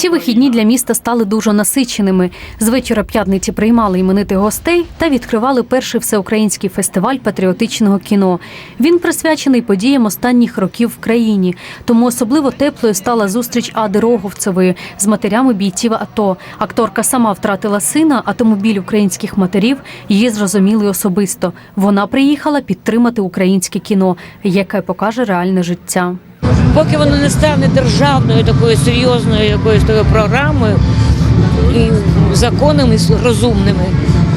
Ці вихідні для міста стали дуже насиченими. З вечора п'ятниці приймали іменитих гостей та відкривали перший всеукраїнський фестиваль патріотичного кіно. Він присвячений подіям останніх років в країні. Тому особливо теплою стала зустріч Ади Роговцевої з матерями бійців АТО. Акторка сама втратила сина, а тому біль українських матерів її зрозуміли особисто. Вона приїхала підтримати українське кіно, яке покаже реальне життя. Поки воно не стане державною такою серйозною якоюсь такою програмою і законами розумними,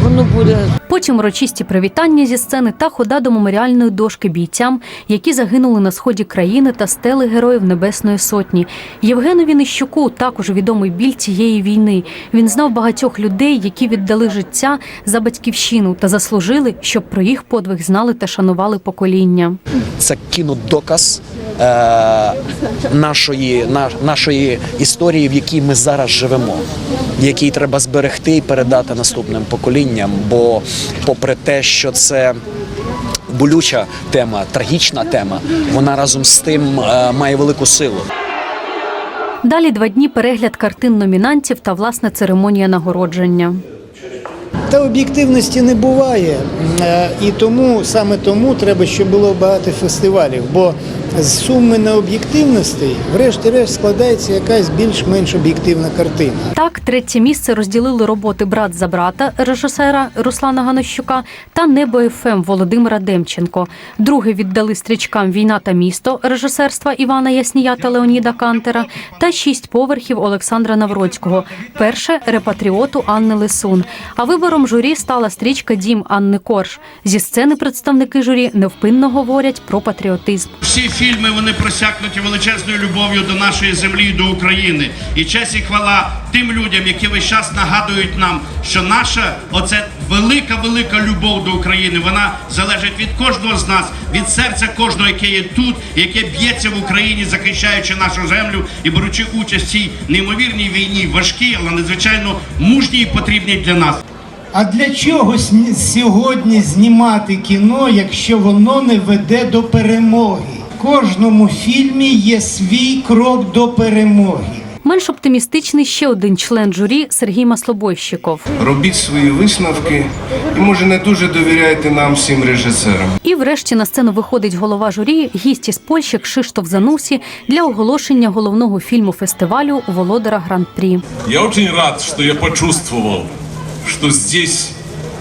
воно буде Потім урочисті привітання зі сцени та хода до меморіальної дошки бійцям, які загинули на сході країни та стели героїв Небесної Сотні. Євгенові Нищуку також відомий біль цієї війни. Він знав багатьох людей, які віддали життя за батьківщину та заслужили, щоб про їх подвиг знали та шанували покоління. це кінодоказ е, нашої, на, нашої історії, в якій ми зараз живемо, який треба зберегти і передати наступним поколінням. Бо, попри те, що це болюча тема, трагічна тема, вона разом з тим е, має велику силу. Далі два дні перегляд картин номінантів та власне церемонія нагородження. Та об'єктивності не буває, Е, і тому саме тому треба, щоб було багато фестивалів. Бо з суми необ'єктивностей, врешті-решт, складається якась більш-менш об'єктивна картина. Так, третє місце розділили роботи Брат за брата режисера Руслана Ганощука та Небо ФМ Володимира Демченко. Друге віддали стрічкам Війна та місто режисерства Івана Яснія та Леоніда Кантера та шість поверхів Олександра Навроцького. Перше репатріоту Анни Лисун. А вибором журі стала стрічка Дім Анни Корж. Зі сцени представники журі невпинно говорять про патріотизм. Всі фільми вони просякнуті величезною любов'ю до нашої землі, і до України. І честь і хвала тим людям, які весь час нагадують нам, що наша оце велика, велика любов до України. Вона залежить від кожного з нас, від серця кожного, яке є тут, яке б'ється в Україні, захищаючи нашу землю і беручи участь в цій неймовірній війні, важкій, але надзвичайно мужній і потрібній для нас. А для чого сьогодні знімати кіно, якщо воно не веде до перемоги? В кожному фільмі є свій крок до перемоги. Менш оптимістичний ще один член журі Сергій Маслобойщиков. Робіть свої висновки і може не дуже довіряйте нам всім режисерам. І врешті на сцену виходить голова журі, гість із Польщі Кшиштоф Занусі для оголошення головного фільму фестивалю Володара Гран-прі. Я очень рад, что я почувствовал, что здесь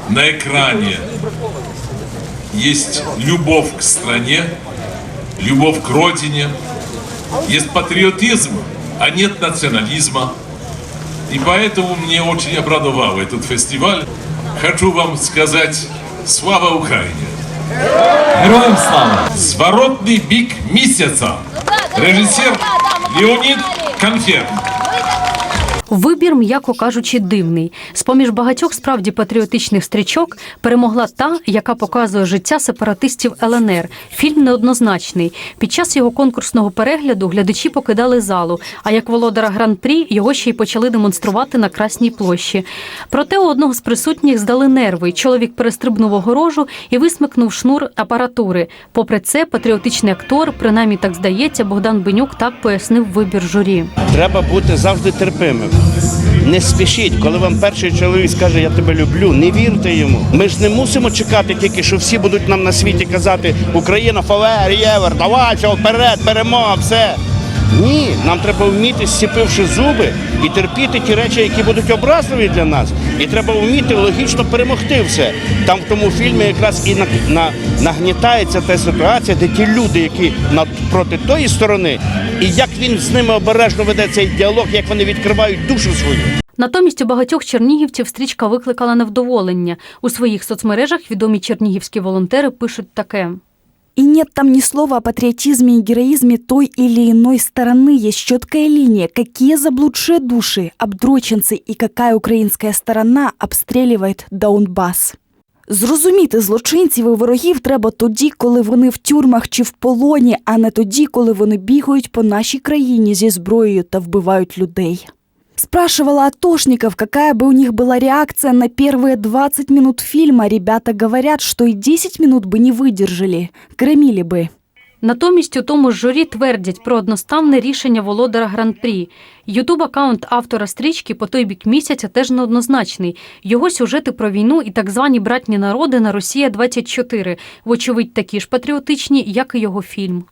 на экране есть любовь к стране, любовь к родине, есть патриотизм, а нет национализма. И поэтому мне очень обрадовал этот фестиваль. Хочу вам сказать «Слава Украине!» Героям слава! Зворотний бік місяця. Режисер Леонід Конфет. Вибір, м'яко кажучи, дивний. З поміж багатьох справді патріотичних стрічок перемогла та, яка показує життя сепаратистів ЛНР. Фільм неоднозначний. Під час його конкурсного перегляду глядачі покидали залу. А як володара гран-прі його ще й почали демонструвати на Красній площі. Проте у одного з присутніх здали нерви. Чоловік перестрибнув огорожу і висмикнув шнур апаратури. Попри це, патріотичний актор, принаймні так здається, Богдан Бенюк так пояснив вибір журі. Треба бути завжди терпимим. Не спішіть, коли вам перший чоловік скаже Я тебе люблю, не вірте йому. Ми ж не мусимо чекати тільки, що всі будуть нам на світі казати Україна, фавер, євер, давай, вперед, перемога, все. Ні, нам треба вміти, зціпивши зуби, і терпіти ті речі, які будуть образливі для нас. І треба вміти логічно перемогти все. Там в тому фільмі якраз і на, на, нагнітається та ситуація, де ті люди, які над, проти тої сторони, і як він з ними обережно веде цей діалог, як вони відкривають душу свою. Натомість у багатьох чернігівців стрічка викликала невдоволення. У своїх соцмережах відомі чернігівські волонтери пишуть таке. И нет там ни слова о патриотизме и героизме той или иной стороны. Есть четкая линия, какие заблудшие души, обдроченцы и какая українська сторона обстрілює Донбас. Зрозуміти злочинців і ворогів треба тоді, коли вони в тюрмах чи в полоні, а не тоді, коли вони бігають по нашій країні зі зброєю та вбивають людей. Спрашивала атошников, какая бы у них была реакция на первые 20 минут фильма. Ребята говорят, что и 10 минут бы не выдержали, громили бы. Натомість у тому ж журі твердять про одноставне рішення володара гран-прі. Ютуб акаунт автора стрічки по той бік місяця теж неоднозначний. Його сюжети про війну і так звані братні народи на Росія 24 вочевидь такі ж патріотичні, як і його фільм.